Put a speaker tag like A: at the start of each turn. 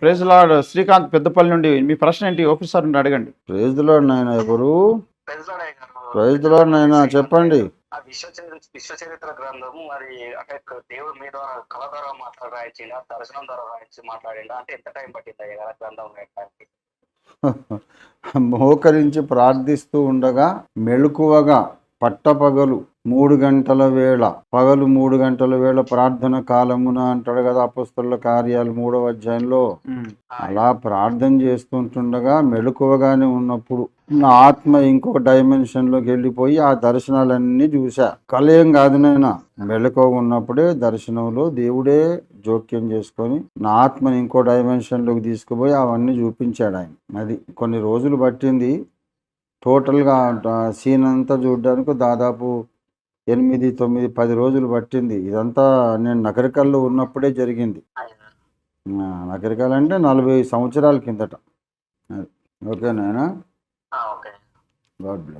A: Praise lord Srikanth Peddapalli నుండి మీ ప్రశ్న ఏంటి? ఆఫీసర్ నుండి అడగండి.
B: ప్రైజ్లో నాయన ఎవరు
C: పెద్దలాడయ్య గారు.
B: ప్రైజ్లో నాయన చెప్పండి.
C: ఆ విశ్వ చరి- విశ్వ చరిత్ర గ్రంథము మరి అంటే దేవుడు మీ ద్వారా కళ ద్వారా మాట్లాడి రాయించిందా దర్శనం ద్వారా రాయించి మాట్లాడిందా అంటే ఎంత టైం పట్టింది గ్రంథం రాయడానికి
B: మోకరించి ప్రార్థిస్తూ ఉండగా మెళుకువగా పట్టపగలు మూడు గంటల వేళ. పగలు మూడు గంటల వేళ ప్రార్థన కాలమున అంటాడు కదా అపస్తుల కార్యాలు మూడవ అధ్యాయంలో. అలా ప్రార్థన చేస్తుంటుండగా మెళుకువగానే ఉన్నప్పుడు నా ఆత్మ ఇంకొక డైమెన్షన్లోకి వెళ్ళిపోయి ఆ దర్శనాలన్నీ చూసా కలయం కాదు నైనా మెళకువ ఉన్నప్పుడే దర్శనంలో దేవుడే జోక్యం చేసుకొని నా ఆత్మని ఇంకో డైమెన్షన్లోకి తీసుకుపోయి అవన్నీ చూపించాడు ఆయన. అది కొన్ని రోజులు పట్టింది. టోటల్గా సీన్ అంతా చూడడానికి దాదాపు ఎనిమిది తొమ్మిది పది రోజులు పట్టింది. ఇదంతా నేను నగరికల్లో ఉన్నప్పుడే జరిగింది. నగరికల్ అంటే నలభై సంవత్సరాల కిందట. ఓకేనా
C: ఓకే.
B: God bless.